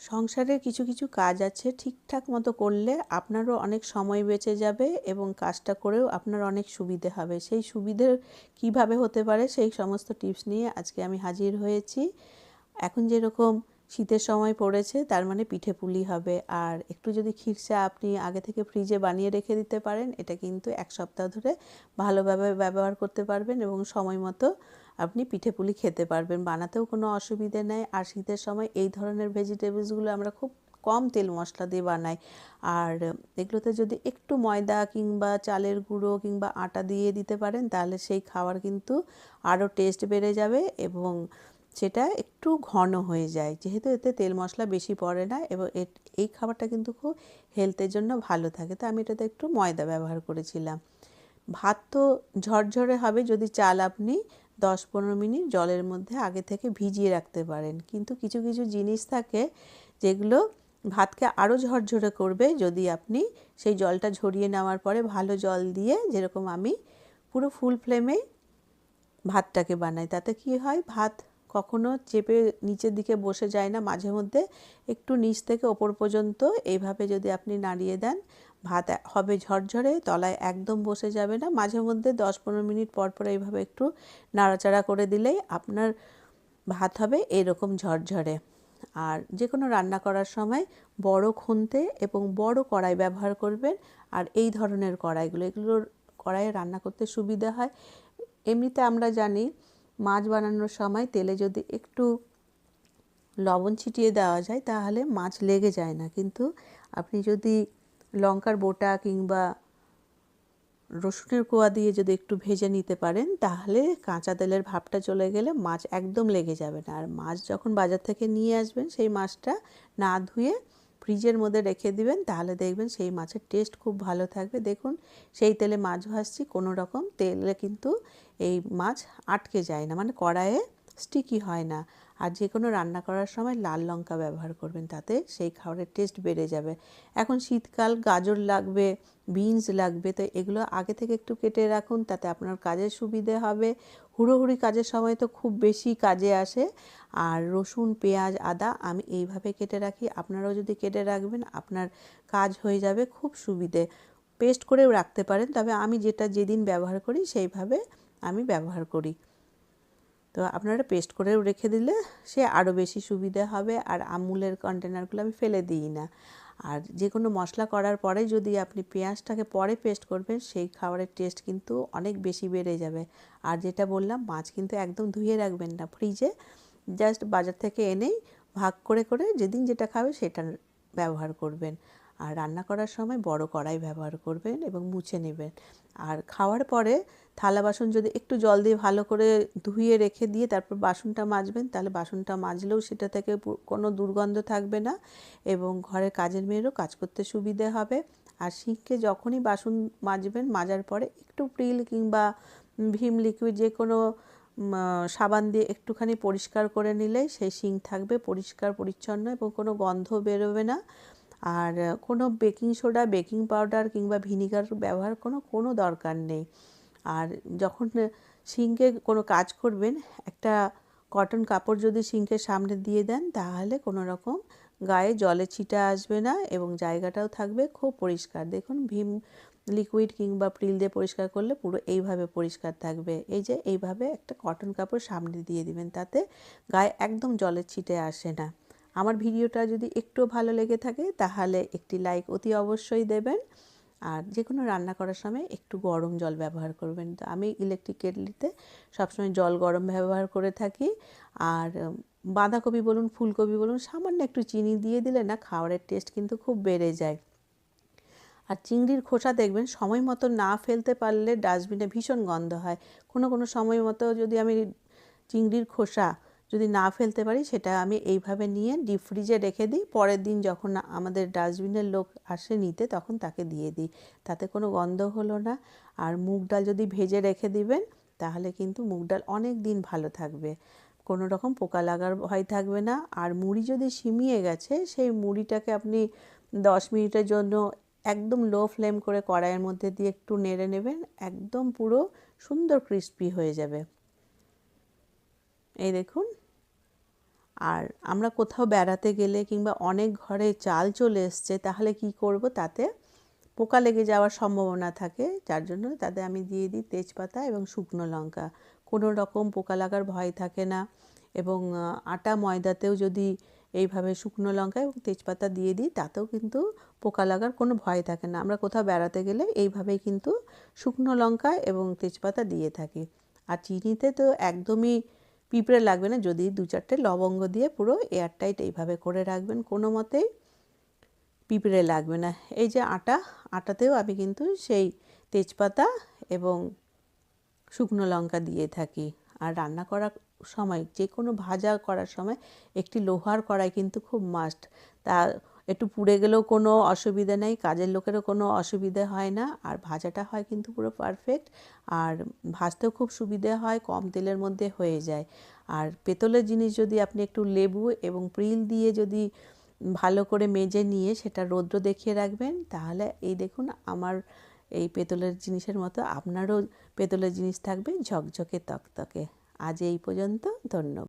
সংসারের কিছু কিছু কাজ আছে, ঠিকঠাক মতো করলে আপনারও অনেক সময় বেঁচে যাবে এবং কাজটা করেও আপনার অনেক সুবিধে হবে। সেই সুবিধে কীভাবে হতে পারে সেই সমস্ত টিপস নিয়ে আজকে আমি হাজির হয়েছি। এখন যেরকম শীতের সময় পড়েছে, তার মানে পিঠে পুলি হবে। আর একটু যদি খিরসা আপনি আগে থেকে ফ্রিজে বানিয়ে রেখে দিতে পারেন, এটা কিন্তু এক সপ্তাহ ধরে ভালোভাবে ব্যবহার করতে পারবেন এবং সময় মতো আপনি পিঠে পুলি খেতে পারবেন। বানাতেও কোনো অসুবিধে নেই। আর শীতের সময় এই ধরনের ভেজিটেবলসগুলো আমরা খুব কম তেল মশলা দিয়ে বানাই। আর এগুলোতে যদি একটু ময়দা কিংবা চালের গুঁড়ো কিংবা আটা দিয়ে দিতে পারেন, তাহলে সেই খাবার কিন্তু আরও টেস্ট বেড়ে যাবে এবং সেটা একটু ঘন হয়ে যায়। যেহেতু এতে তেল মশলা বেশি পড়ে না এবং এই খাবারটা কিন্তু খুব হেলথের জন্য ভালো থাকে। তো আমি এটাতে একটু ময়দা ব্যবহার করেছিলাম। ভাত তো ঝরঝরে হবে যদি চাল আপনি দশ পনেরো মিনিট জলের মধ্যে আগে থেকে ভিজিয়ে রাখতে পারেন। কিন্তু কিছু কিছু জিনিস থাকে যেগুলো ভাতকে আরও ঝরঝরে করবে যদি আপনি সেই জলটা ঝরিয়ে নেওয়ার পরে ভালো জল দিয়ে যেরকম আমি পুরো ফুল ফ্লেমে ভাতটাকে বানাই। তাতে কি হয়? ভাত কখনো চেপে নিচের দিকে বসে যায় না, মাঝে মধ্যে একটু নিচ থেকে ওপর পর্যন্ত এইভাবে যদি আপনি নাড়িয়ে দেন, ভাত হবে ঝরঝরে, তলায় একদম বসে যাবে না। মাঝে মধ্যে দশ পনেরো মিনিট পর পর এইভাবে একটু নাড়াচাড়া করে দিলেই আপনার ভাত হবে এরকম ঝরঝরে। আর যে কোনো রান্না করার সময় বড় খুনতে এবং বড় কড়াই ব্যবহার করবেন। আর এই ধরনের কড়াইগুলো, এগুলোর কড়াইয়ে রান্না করতে সুবিধা হয়। এমনিতে আমরা জানি মাছ বানানোর সময় তেলে যদি একটু লবণ ছিটিয়ে দেওয়া যায়, তাহলে মাছ লেগে যায় না। কিন্তু আপনি যদি লঙ্কার বোটা কিংবা রসুনের কোয়া দিয়ে যদি একটু ভেজে নিতে পারেন, তাহলে কাঁচা তেলের ভাবটা চলে গেলে মাছ একদম লেগে যাবে না। আর মাছ যখন বাজার থেকে নিয়ে আসবেন, সেই মাছটা না ধুয়ে ফ্রিজের মধ্যে রেখে দিবেন, তাহলে দেখবেন সেই মাছের টেস্ট খুব ভালো থাকবে। দেখুন, সেই তেলে মাছ ভাসছি কোনো রকম তেলে কিন্তু এই মাছ আটকে যায় না মানে কড়াইয়ে স্টিকি হয় না। আর যে কোনো রান্না করার সময় লাল লঙ্কা ব্যবহার করবেন, তাতে সেই খাবারের টেস্ট বেড়ে যাবে। এখন শীতকাল, গাজর লাগবে বিনস লাগবে, তো এগুলো আগে থেকে একটু কেটে রাখুন, তাতে আপনার কাজের সুবিধে হবে। হুড়োহুড়ি কাজের সময় তো খুব বেশি কাজে আসে। আর রসুন, পেঁয়াজ, আদা আমি এইভাবে কেটে রাখি। আপনারাও যদি কেটে রাখবেন, আপনার কাজ হয়ে যাবে খুব সুবিধে। পেস্ট করেও রাখতে পারেন, তবে আমি যেটা যেদিন ব্যবহার করি, সেইভাবে আমি ব্যবহার করি। তো আপনারা পেস্ট করেও রেখে দিলে সে আরও বেশি সুবিধা হবে। আর আমুলের কন্টেনারগুলো আমি ফেলে দিই না। আর যে কোনো মশলা করার পরে যদি আপনি পেঁয়াজটাকে পরে পেস্ট করবেন, সেই খাবারের টেস্ট কিন্তু অনেক বেশি বেড়ে যাবে। আর যেটা বললাম, মাছ কিন্তু একদম ধুয়ে রাখবেন না ফ্রিজে জাস্ট বাজার থেকে এনেই ভাগ করে করে যেদিন যেটা খাবে সেটা ব্যবহার করবেন। আর রান্না করার সময় বড় কড়াই ব্যবহার করবেন এবং মুছে নেবেন। আর খাওয়ার পরে থালা বাসন যদি একটু জল দিয়ে ভালো করে ধুয়ে রেখে দিয়ে তারপর বাসনটা মাজবেন, তাহলে বাসনটা মাজলেও সেটা থেকে কোনো দুর্গন্ধ থাকবে না এবং ঘরের কাজের মেয়েরও কাজ করতে সুবিধে হবে। আর সিঙ্কে যখনই বাসন মাজবেন, মাজার পরে একটু প্রিল কিংবা ভীম লিকুইড যে কোনো সাবান দিয়ে একটুখানি পরিষ্কার করে নিলেই সেই সিঙ্ক থাকবে পরিষ্কার, পরিচ্ছন্ন এবং কোনো গন্ধ বেরোবে না। আর কোনো বেকিং সোডা, বেকিং পাউডার কিংবা ভিনিগার ব্যবহার কোনো কোনো দরকার নেই। আর যখন সিঙ্কে কোনো কাজ করবেন, একটা কটন কাপড় যদি সিঙ্কের সামনে দিয়ে দেন, তাহলে কোনো রকম গায়ে জলে ছিটা আসবে না এবং জায়গাটাও থাকবে খুব পরিষ্কার। দেখুন, ভীম লিকুইড কিংবা প্রিল দিয়ে পরিষ্কার করলে পুরো এইভাবে পরিষ্কার থাকবে। এই যে, এইভাবে একটা কটন কাপড় সামনে দিয়ে দিবেন, তাতে গায়ে একদম জলের ছিটে আসে না। আমার ভিডিওটা যদি একটু ভালো লেগে থাকে, তাহলে একটি লাইক অতি অবশ্যই দেবেন। আর যে কোনো রান্না করার সময় একটু গরম জল ব্যবহার করবেন। তো আমি ইলেকট্রিক কেটলিতে সবসময় জল গরম ব্যবহার করে থাকি। আর বাঁধাকপি বলুন, ফুলকপি বলুন, সামান্য একটু চিনি দিয়ে দিলে না খাবারের টেস্ট কিন্তু খুব বেড়ে যায়। আর চিংড়ির খোসা দেখবেন, সময় মতো না ফেলতে পারলে ডাস্টবিনে ভীষণ গন্ধ হয়। কোনো কোনো সময় মতো যদি আমি চিংড়ির খোসা যদি না ফেলতে পারি সেটা আমি এইভাবে নিয়ে ডিপ ফ্রিজে রেখে দিই। পরের দিন যখন আমাদের ডাস্টবিনের লোক আসে নিতে তখন তাকে দিয়ে দিই। তাতে কোনো গন্ধ হলো না। আর মুগ ডাল যদি ভেজে রেখে দিবেন, তাহলে কিন্তু মুগ ডাল অনেক দিন ভালো থাকবে। কোনো রকম পোকা লাগার ভয় থাকবে না। আর মুড়ি যদি সিমিয়ে গেছে, সেই মুড়িটাকে আপনি দশ মিনিটের জন্য একদম লো ফ্লেম করে কড়াইয়ের মধ্যে দিয়ে একটু নেড়ে নেবেন। একদম পুরো সুন্দর ক্রিস্পি হয়ে যাবে। এই দেখুন। আর আমরা কোথাও বেড়াতে গেলে কিংবা অনেক ঘরে চাল চলে এসছে, তাহলে কি করব? তাতে পোকা লেগে যাওয়ার সম্ভাবনা থাকে, যার জন্য তাতে আমি দিয়ে দিই তেজপাতা এবং শুকনো লঙ্কা। কোনো রকম পোকা লাগার ভয় থাকে না এবং আটা ময়দাতেও যদি এইভাবে শুকনো লঙ্কা এবং তেজপাতা দিয়ে দিই, তাতেও কিন্তু পোকা লাগার কোনো ভয় থাকে না। আমরা কোথাও বেড়াতে গেলে এইভাবেই কিন্তু শুকনো লঙ্কা এবং তেজপাতা দিয়ে থাকি। আর চিনিতে তো একদমই পিঁপড়ে লাগবে না, যদি দু চারটে লবঙ্গ দিয়ে পুরো এয়ারটাইট এইভাবে করে রাখবেন, কোনো মতেই পিঁপড়ে লাগবে না। এই যে আটা, আটাতেও আমি কিন্তু সেই তেজপাতা এবং শুকনো লঙ্কা দিয়ে থাকি। আর রান্না করার সময় যে কোনো ভাজা করার সময়, একটি লোহার কড়াই কিন্তু খুব মাস্ট তা একটু পুড়ে গেলেও কোনো অসুবিধা নেই, কাজের লোকেরও কোনো অসুবিধে হয় না। আর ভাজাটা হয় কিন্তু পুরো পারফেক্ট আর ভাজতেও খুব সুবিধে হয়, কম তেলের মধ্যে হয়ে যায়। আর পেতলের জিনিস যদি আপনি একটু লেবু এবং প্রিল দিয়ে যদি ভালো করে মেজে নিয়ে সেটা রৌদ্র দেখিয়ে রাখবেন, তাহলে এই দেখুন আমার এই পেতলের জিনিসের মতো আপনারও পেতলের জিনিস থাকবে ঝকঝকে তকতকে। আজ এই পর্যন্ত, ধন্যবাদ।